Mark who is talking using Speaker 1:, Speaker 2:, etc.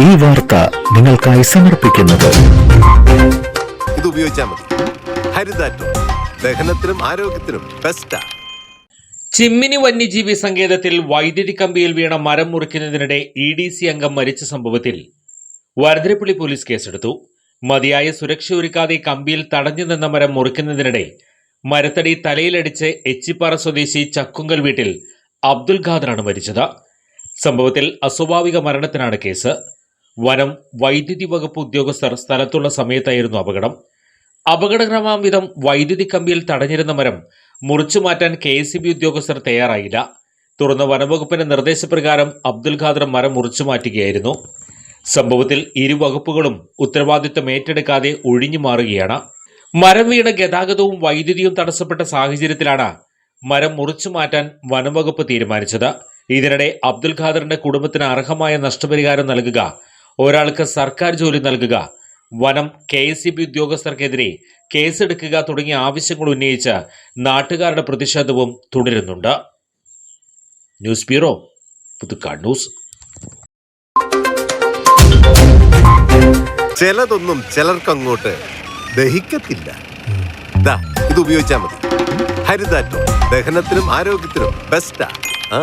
Speaker 1: ഈ വാർത്ത നിങ്ങൾക്കായി സമർപ്പിക്കുന്നത്.
Speaker 2: ഇത് ഉപയോഗിച്ചാൽ മതി. ഹരിതാറ്റോ. ദഹനത്തിനും ആരോഗ്യത്തിനും ബെസ്റ്റാ
Speaker 3: ചിമ്മിനി വന്യജീവി സങ്കേതത്തിൽ വൈദ്യുതി കമ്പിയിൽ വീണ മരം മുറിക്കുന്നതിനിടെ ഇ ഡി സി അംഗം മരിച്ച സംഭവത്തിൽ വരതിരപ്പള്ളി പോലീസ് കേസെടുത്തു. മതിയായ സുരക്ഷ ഒരുക്കാതെ കമ്പിയിൽ തടഞ്ഞു നിന്ന മരം മുറിക്കുന്നതിനിടെ മരത്തടി തലയിലടിച്ച് എച്ചിപ്പാറ സ്വദേശി ചക്കുങ്കൽ വീട്ടിൽ അബ്ദുൽ ഖാദറാണ് മരിച്ചത്. സംഭവത്തിൽ അസ്വാഭാവിക മരണത്തിനാണ് കേസ്. വനം വൈദ്യുതി വകുപ്പ് ഉദ്യോഗസ്ഥർ സ്ഥലത്തുള്ള സമയത്തായിരുന്നു അപകടം. അപകടകരമാം വിധം വൈദ്യുതി കമ്പിയിൽ തടഞ്ഞിരുന്ന മരം മുറിച്ചു മാറ്റാൻ കെ എസ് ബി ഉദ്യോഗസ്ഥർ തയ്യാറായില്ല. തുടർന്ന് വനംവകുപ്പിന്റെ നിർദ്ദേശപ്രകാരം അബ്ദുൽ ഖാദർ മരം മുറിച്ചു മാറ്റുകയായിരുന്നു. സംഭവത്തിൽ ഇരു വകുപ്പുകളും ഏറ്റെടുക്കാതെ ഒഴിഞ്ഞു മാറുകയാണ്. മരം വീണ ഗതാഗതവും വൈദ്യുതിയും തടസ്സപ്പെട്ട സാഹചര്യത്തിലാണ് മരം മുറിച്ചു മാറ്റാൻ വനംവകുപ്പ് തീരുമാനിച്ചത്. ഇതിനിടെ അബ്ദുൽ ഖാദറിന്റെ കുടുംബത്തിന് അർഹമായ നഷ്ടപരിഹാരം നൽകുക ഒരാൾക്ക് സർക്കാർ ജോലി നൽകുക. വനം കെ എസ് സി ബി ഉദ്യോഗസ്ഥർക്കെതിരെ കേസെടുക്കുക തുടങ്ങിയ ആവശ്യങ്ങൾ ഉന്നയിച്ച് നാട്ടുകാരുടെ പ്രതിഷേധവും തുടരുന്നുണ്ട്. News bureau Puthukkad news.
Speaker 2: ചിലതൊന്നും ചിലർക്ക് അങ്ങോട്ട് ദഹിക്കത്തില്ല ഇത് ഉപയോഗിച്ചാൽ മതി. ഹരിതാറ്റോ ദഹനത്തിനും ആരോഗ്യത്തിനും ബെസ്റ്റാ ആ.